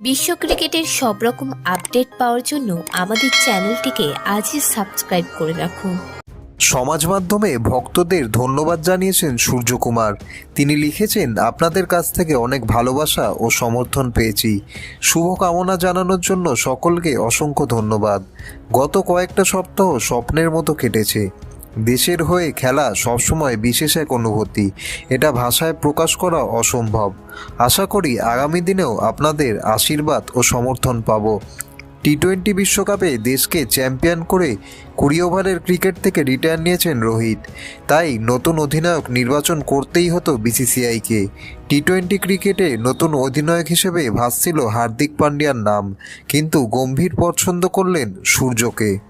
বিশ্ব ক্রিকেটের সব রকম আপডেট পাওয়ার জন্য আমাদের চ্যানেলটিকে আজই সাবস্ক্রাইব করে রাখুন সমাজ মাধ্যমে ভক্তদের ধন্যবাদ জানিয়েছেন সূর্যকুমার। তিনি লিখেছেন, আপনাদের কাছ থেকে অনেক ভালোবাসা ও সমর্থন পেয়েছি। শুভকামনা জানানোর জন্য সকলকে অসংখ্য ধন্যবাদ। গত কয়েকটা সপ্তাহ স্বপ্নের মতো কেটেছে। দেশের হয়ে খেলা সবসময় বিশেষ এক অনুভূতি। এটা ভাষায় প্রকাশ করা অসম্ভব। আশা করি আগামী দিনেও আপনাদের আশীর্বাদ ও সমর্থন পাব। টি টোয়েন্টি বিশ্বকাপে দেশকে চ্যাম্পিয়ন করে কুড়ি ওভারের ক্রিকেট থেকে রিটায়ার নিয়েছেন রোহিত। তাই নতুন অধিনায়ক নির্বাচন করতেই হতো বিসিসিআইকে টি টোয়েন্টি ক্রিকেটে নতুন অধিনায়ক হিসেবে ভাসছিল হার্দিক পান্ডিয়ার নাম, কিন্তু গম্ভীর পছন্দ করলেন সূর্যকে।